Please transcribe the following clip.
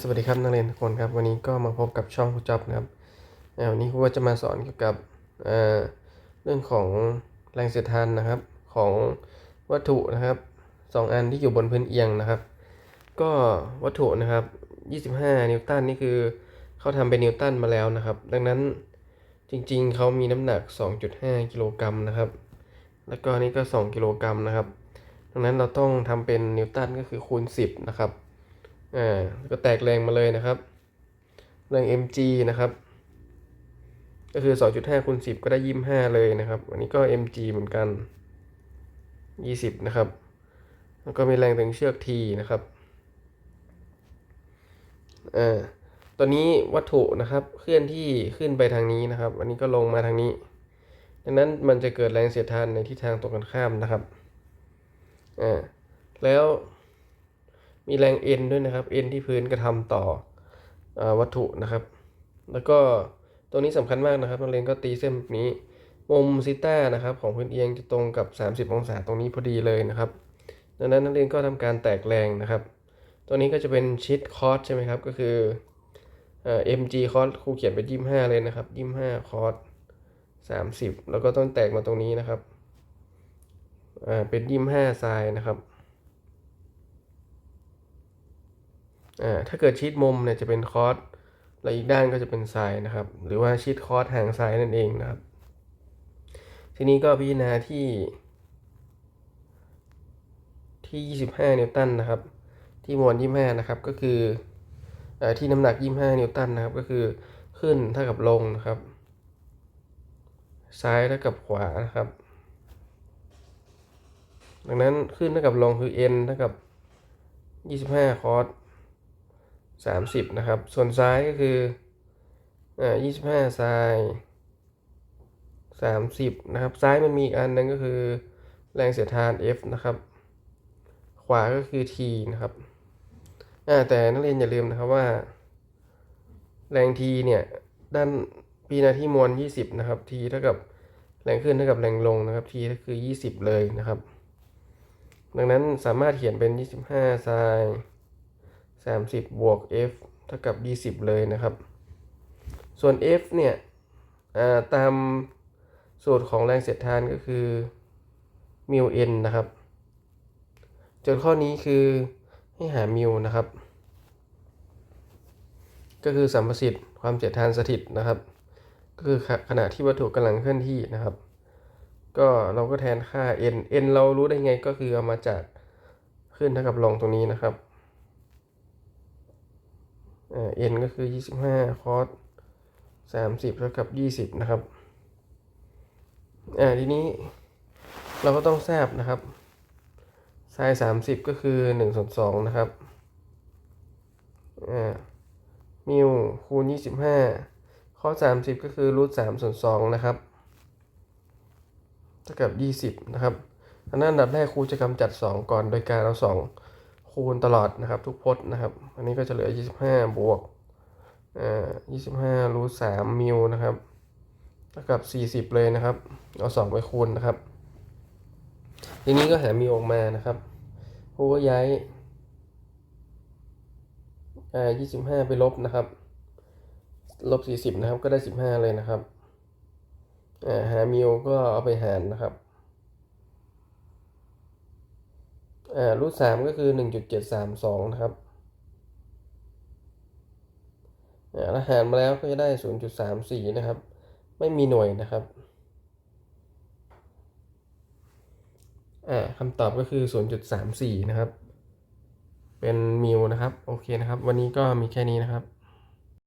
สวัสดีครับนักเรียนทุกคนครับวันนี้ก็มาพบกับช่องครูจับนะครับวันนี้ครูก็จะมาสอนเกี่ยวกับเเรื่องของแรงเสียดทานนะครับของวัตถุนะครับสองอันที่อยู่บนพื้นเอียงนะครับ ก็วัตถุนะครับ 25 นิวตันนี่คือเขาทำเป็นนิวตันมาแล้วนะครับ ดังนั้นจริงๆเขามีน้ำหนัก 2.5 กิโลกรัมนะครับ แล้วก็นี่ก็ 2 กิโลกรัมนะครับ ดังนั้นเราต้องทำเป็นนิวตันก็คือคูณ 10 นะครับ อ่าก็แตกแรงมาเลยนะครับ แรง mg นะครับ ก็คือ 2.5คูณ10 ก็ได้25เลยนะครับ อันนี้ก็ mg เหมือนกัน 20 นะครับ แล้วก็มีแรงถึงเชือก t นะครับอ่าตอนนี้วัตถุนะครับเคลื่อนที่ขึ้นไปทางนี้นะครับ อันนี้ก็ลงมาทางนี้ ดังนั้นมันจะเกิดแรงเสียดทานในทิศทางตรงกันข้ามนะครับอ่าแล้ว มีแรง N ด้วยนะครับ N ที่พื้นกระทำต่ออวัตถุนะครับ แล้วก็ตรงนี้สำคัญมากนะครับนักเรียนก็ตีเส้นแบบนี้มุมซิต้านะครับของพื้นเอียงจะตรงกับ 30 องศาตรงนี้พอดีเลยนะครับ ดังนั้นนักเรียนก็ทำการแตกแรงนะครับ ตัวนี้ก็จะเป็นชิดคอสใช่ไหมครับ ก็คือเอ่อ mg คอสครูเขียนเป็น25เลยนะครับ25คอส30แล้วก็ต้องแตกมาตรงนี้นะครับอ่าเป็น25ไซน์นะครับ อ่า ถ้าเกิดชีตมุมเนี่ยจะเป็นคอสแล้วอีกด้านก็จะเป็นไซน์นะครับ หรือว่าชีตคอสห่างไซน์นั่นเองนะครับ ทีนี้ก็พิจารณาที่ ที่ 25 นิวตันนะครับ ที่มวล 25 นะครับ ก็คืออที่น้ำหนัก 25 นิวตันนะครับ ก็คือขึ้นเท่ากับลงนะครับ ซ้ายเท่ากับขวานะครับ ดังนั้นขึ้นเท่ากับลงคือ n เท่ากับ 25 คอส 30 นะครับ ส่วนซ้ายก็คืออ่า25ไซน์30นะครับซ้ายมันมีอีกอันนึงก็คือแรงเสียดทาน F นะครับ ขวาก็คือ T นะครับอ่าแต่นักเรียนอย่าลืมนะครับว่า แรง T เนี่ยด้านปีนาที่มวล20 นะครับ T เท่ากับแรงขึ้นเท่ากับแรงลงนะครับ T ก็คือ 20 เลยนะครับ ดังนั้นสามารถเขียนเป็น 25ไซน์ 30 บวก f เท่ากับ 20 เลยนะครับ ส่วน f เนี่ยาตามสูตรของแรงเสียดทานก็คือมิว n นะครับโจทย์ข้อนี้คือให้หามิวนะครับ ก็คือสัมประสิทธิ์ความเสียดทานสถิตนะครับ ก็คือขณะที่วัตถุกำลังเคลื่อนที่นะครับ ก็เราก็แทนค่า n n เรารู้ได้ไงก็คือเอามาจากขึ้นเท่ากับลงตรงนี้นะครับ เอ่า n ก็คือ 25 คอส30เท่ากับ 20 นะครับ อ่า ทีนี้เราก็ต้องทราบนะครับไซน์30 ก็คือ1ส่วน2นะครับ อ่า มิวคูณ 25คอส30 ก็คือรูท3ส่วน2นะครับ เท่ากับ 20 นะครับอันนั้นอันดับแรกครูจะกำจัด 2 ก่อนโดยการเอา 2 คูณตลอดนะครับ ทุกพจน์นะครับ อันนี้ก็จะเหลือ 25 บวกอ่า25รูท3มิวนะครับเท่ากับ 40 เลยนะครับ เอา 2 ไปคูณนะครับ ทีนี้ก็หามิวออกมานะครับครูก็ย้ายอ่า25 ไปลบนะครับ ลบ 40 นะครับ ก็ได้ 15 เลยนะครับอ่าหามิวก็เอาไปหารนะครับ อ่ารูทสามก็คือหนึ่งจุดเจ็ดสามสองนะครับอ่าแล้วหารมาแล้วก็จะได้ศูนย์จุดสามสี่นะครับ ไม่มีหน่วยนะครับอ่าคำตอบก็คือศูนย์จุดสามสี่นะครับ เป็นมิวนะครับ โอเคนะครับ วันนี้ก็มีแค่นี้นะครับ